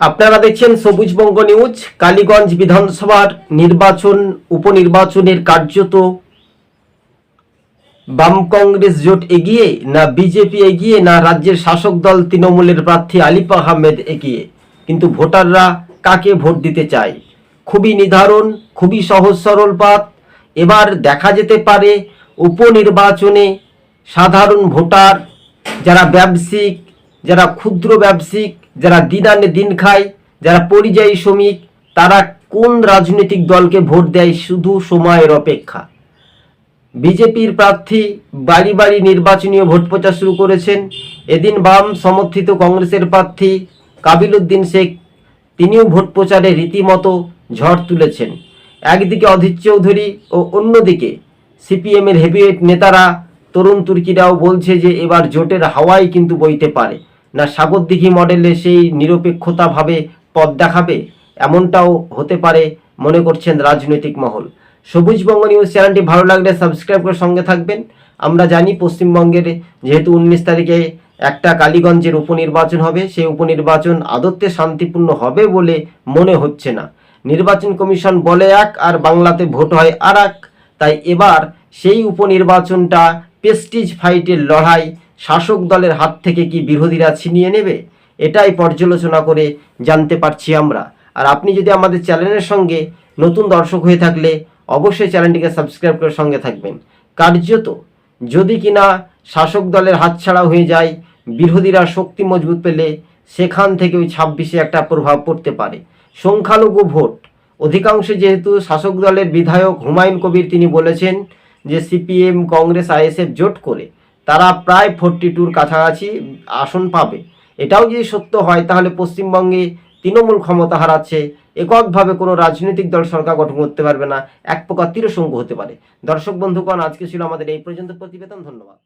আপনারা দেখছেন সবুজবঙ্গ নিউজ, কালীগঞ্জ বিধানসভার নির্বাচন, উপনির্বাচনের কার্যত বাম কংগ্রেস জোট এগিয়ে, না বিজেপি এগিয়ে, না রাজ্যের শাসক দল তৃণমূলের প্রার্থী আলিফ আহমেদ এগিয়ে। কিন্তু ভোটাররা কাকে ভোট দিতে চায়? খুবই নির্ধারণ খুবই সহজ সরল পাত এবার দেখা যেতে পারে, উপনির্বাচনে সাধারণ ভোটার, যারা ব্যবসায়িক যারা ক্ষুদ্র ব্যবসায়িক, যারা দিনানে দিন খায়, যারা পরিযায়ী শ্রমিক, তারা কোন রাজনৈতিক দলকে ভোট দেয় শুধু সময়ের অপেক্ষা? বিজেপির প্রার্থী বাড়ি বাড়ি নির্বাচনীয় ভোট প্রচার শুরু করেছেন। এদিন বাম সমর্থিত কংগ্রেসের প্রার্থী কাবিল উদ্দিন শেখ, তিনিও ভোট প্রচারে রীতিমতো ঝড় তুলেছেন। একদিকে অধীর চৌধুরী ও অন্যদিকে সিপিএমের হেভিওয়েট নেতারা, তরুণ তুর্কিরাও বলছে যে এবার জোটের হাওয়াই কিন্তু বইতে পারে। না সাগরদিঘি মডেলে সেই নিরপেক্ষতাভাবে পথ দেখাবে? এমনটাও হতে পারে, মনে করছেন রাজনৈতিক মহল। সবুজবঙ্গ নিউজ চ্যানেলটি ভালো লাগলে সাবস্ক্রাইব করে সঙ্গে থাকবেন। আমরা জানি পশ্চিমবঙ্গের যেহেতু উনিশ তারিখে একটা কালীগঞ্জের উপনির্বাচন হবে, সেই উপনির্বাচন আদত্তে শান্তিপূর্ণ হবে বলে মনে হচ্ছে না। নির্বাচন কমিশন বলে এক আর বাংলাতে ভোট হয় আর তাই এবার সেই উপনির্বাচনটা পেস্টিজ ফাইটের লড়াই শাসক দলের হাত থেকে কি বিরোধীরা ছিনিয়ে নেবে? এটাই পর্যালোচনা করে জানতে পারছি আমরা। আর আপনি যদি আমাদের চ্যানেলের সঙ্গে নতুন দর্শক হয়ে থাকলে অবশ্যই চ্যানেলটিকে সাবস্ক্রাইব করে সঙ্গে থাকবেন। কার্যত যদি কিনা শাসক দলের হাতছাড়া হয়ে যায়, বিরোধীরা শক্তি মজবুত পেলে সেখান থেকে ওই ছাব্বিশে একটা প্রভাব পড়তে পারে। সংখ্যালঘু ভোট। অধিকাংশে যেহেতু শাসক দলের বিধায়ক হুমায়ুন কবির তিনি বলেছেন যে সিপিএম, কংগ্রেস, আইএসএফ জোট করে তারা প্রায় ফোরটি টুর কাছাকাছি আসন পাবে। এটাও যদি সত্য হয়, তাহলে পশ্চিমবঙ্গে তৃণমূল ক্ষমতা হারাচ্ছে, এককভাবে কোনো রাজনৈতিক দল সরকার গঠন করতে পারবে না, এক প্রকার তিরসঙ্গ হতে পারে। দর্শক বন্ধুগণ, আজকে ছিল আমাদের এই পর্যন্ত প্রতিবেদন, ধন্যবাদ।